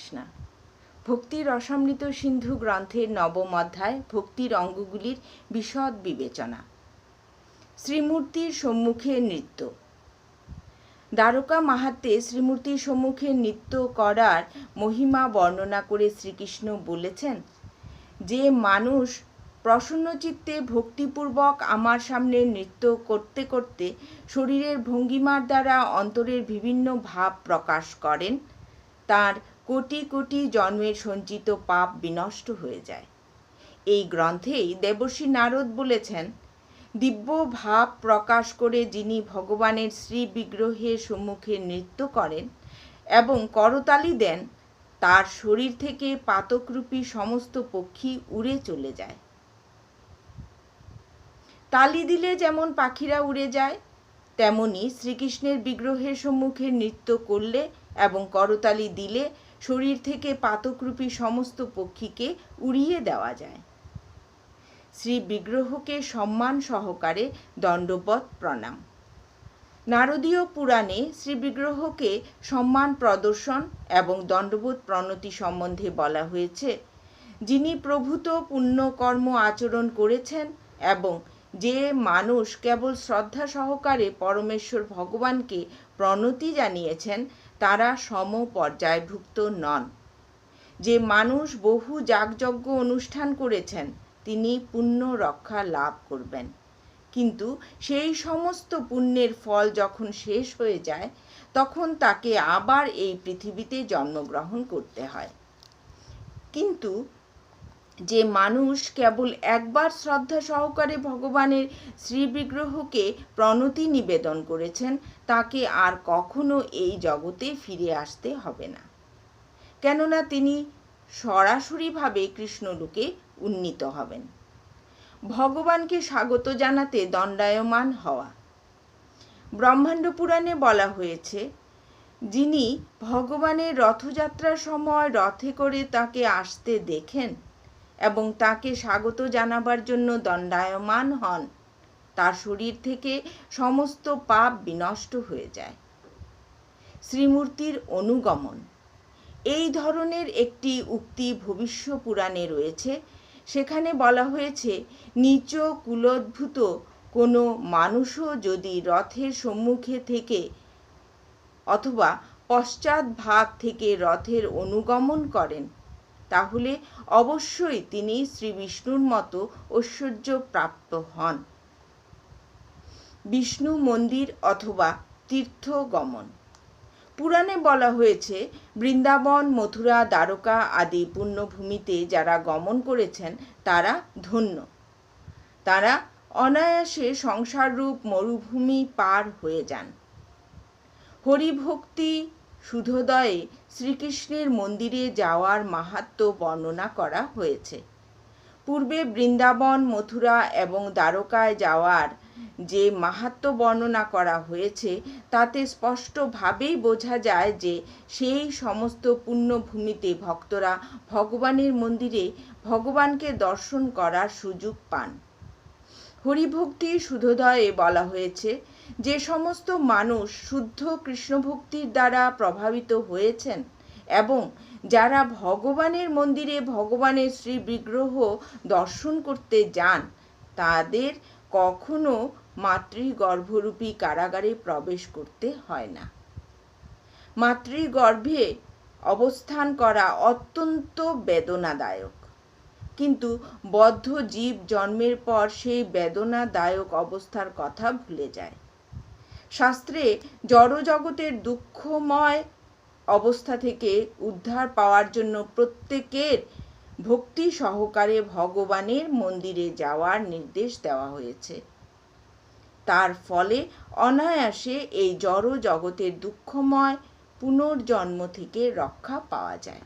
তৃষ্ণা ভক্তির রসামৃত সিন্ধু গ্রন্থের নবম অধ্যায় ভক্তির অঙ্গগুলির বিশদ বিবেচনা। শ্রীমূর্তির সম্মুখে নৃত্য। দ্বারকা মাহাত্মে শ্রীমূর্তির সম্মুখে নৃত্য করার মহিমা বর্ণনা করে শ্রীকৃষ্ণ বলেছেন, যে মানুষ প্রসন্নচিত্তে ভক্তিপূর্বক আমার সামনে নৃত্য করতে করতে শরীরের ভঙ্গিমার দ্বারা অন্তরের বিভিন্ন ভাব প্রকাশ করেন, তার কোটি কোটি জন্মের সঞ্চিত পাপ বিনষ্ট হয়ে যায়। এই গ্রন্থেই দেবর্ষী নারদ বলেছেন, দিব্য ভাব প্রকাশ করে যিনি ভগবানের শ্রী বিগ্রহের সম্মুখে নৃত্য করেন এবং করতালি দেন, তার শরীর থেকে পাতকরূপী সমস্ত পক্ষী উড়ে চলে যায়। তালি দিলে যেমন পাখিরা উড়ে যায়, তেমনি শ্রীকৃষ্ণের বিগ্রহের সম্মুখে নৃত্য করলে এবং করতালি দিলে শরীর থেকে পাতকরূপী সমস্ত পক্ষীকে উড়িয়ে দেওয়া যায়। শ্রী বিগ্রহকে সম্মান সহকারে দণ্ডবত প্রণাম। নারদীয় পুরাণে শ্রী বিগ্রহকে সম্মান প্রদর্শন এবং দণ্ডবোধ প্রণতি সম্বন্ধে বলা হয়েছে, যিনি প্রভূত পুণ্যকর্ম আচরণ করেছেন এবং যে মানুষ কেবল শ্রদ্ধা সহকারে পরমেশ্বর ভগবানকে প্রণতি জানিয়েছেন, তারা সম পর্যায়ভুক্ত নন। যে মানুষ বহু যাগযজ্ঞ অনুষ্ঠান করেছেন, তিনি পুণ্য রক্ষা লাভ করবেন। কিন্তু সেই সমস্ত পুণ্যের ফল যখন শেষ হয়ে যায়, তখন তাকে আবার এই পৃথিবীতে জন্মগ্রহণ করতে হয়। কিন্তু যে মানুষ কেবল একবার শ্রদ্ধা সহকারে ভগবানের শ্রীবিগ্রহকে প্রণতি নিবেদন করেছেন, তাকে আর কখনো এই জগতে ফিরে আসতে হবে না। কেননা তিনি সরাসরিভাবে কৃষ্ণলোকে উন্নীত হবেন। ভগবানকে স্বাগত জানাতে দণ্ডায়মান হওয়া। ব্রহ্মাণ্ড পুরাণে বলা হয়েছে, যিনি ভগবানের রথযাত্রার সময় রথে করে তাকে আসতে দেখেন এবং তাকে স্বাগত জানাবার জন্য দণ্ডায়মান হন। তার শরীর থেকে সমস্ত পাপ বিনষ্ট হয়ে যায়। শ্রীমূর্তির অনুগমন। এই ধরনের একটি উক্তি ভবিষ্য পুরাণে রয়েছে। সেখানে বলা হয়েছে, নিচ কুলোদ্ভূত কোনো মানুষও যদি রথের সম্মুখে থেকে অথবা পশ্চাৎ ভাগ থেকে রথের অনুগমন করেন তাহলে অবশ্যই তিনি শ্রী বিষ্ণুর মতো ঐশ্বর্য প্রাপ্ত হন। বিষ্ণু মন্দির অথবা তীর্থ গমন পুরাণে বলা হয়েছে, বৃন্দাবন, মথুরা, দ্বারকা আদি পুণ্যভূমিতে যারা গমন করেছেন, তারা ধন্য। তারা অনায়াসে সংসাররূপ মরুভূমি পার হয়ে যান। হরিভক্তি সুধোদয়ে শ্রীকৃষ্ণের মন্দিরে যাওয়ার মাহাত্ম বর্ণনা করা হয়েছে। পূর্বে বৃন্দাবন, মথুরা এবং দ্বারকায় যাওয়ার যে মাহাত্ম বর্ণনা করা হয়েছে, তাতে স্পষ্টভাবেই বোঝা যায় যে সেই সমস্ত পুণ্যভূমিতে ভক্তরা ভগবানের মন্দিরে ভগবানকে দর্শন করার সুযোগ পান। হরিভক্তি শুধোদয়ে বলা হয়েছে যে সমস্ত মানুষ শুদ্ধ কৃষ্ণভক্তির দ্বারা প্রভাবিত হয়েছেন এবং যারা ভগবানের মন্দিরে ভগবানের শ্রী বিগ্রহ দর্শন করতে যান, তাদের কখনো মাতৃগর্ভরূপী কারাগারে প্রবেশ করতে হয় না। মাতৃগর্ভে অবস্থান করা অত্যন্ত বেদনাদায়ক। কিন্তু বদ্ধ জীব জন্মের পর সেই বেদনাদায়ক অবস্থার কথা ভুলে যায়। শাস্ত্রে জড়জগতের দুঃখময় অবস্থা থেকে উদ্ধার পাওয়ার জন্য প্রত্যেকের ভক্তি সহকারে ভগবানের মন্দিরে যাওয়ার নির্দেশ দেওয়া হয়েছে। তার ফলে অনায়াসে এই জড় জগতের দুঃখময় পুনর্জন্ম থেকে রক্ষা পাওয়া যায়।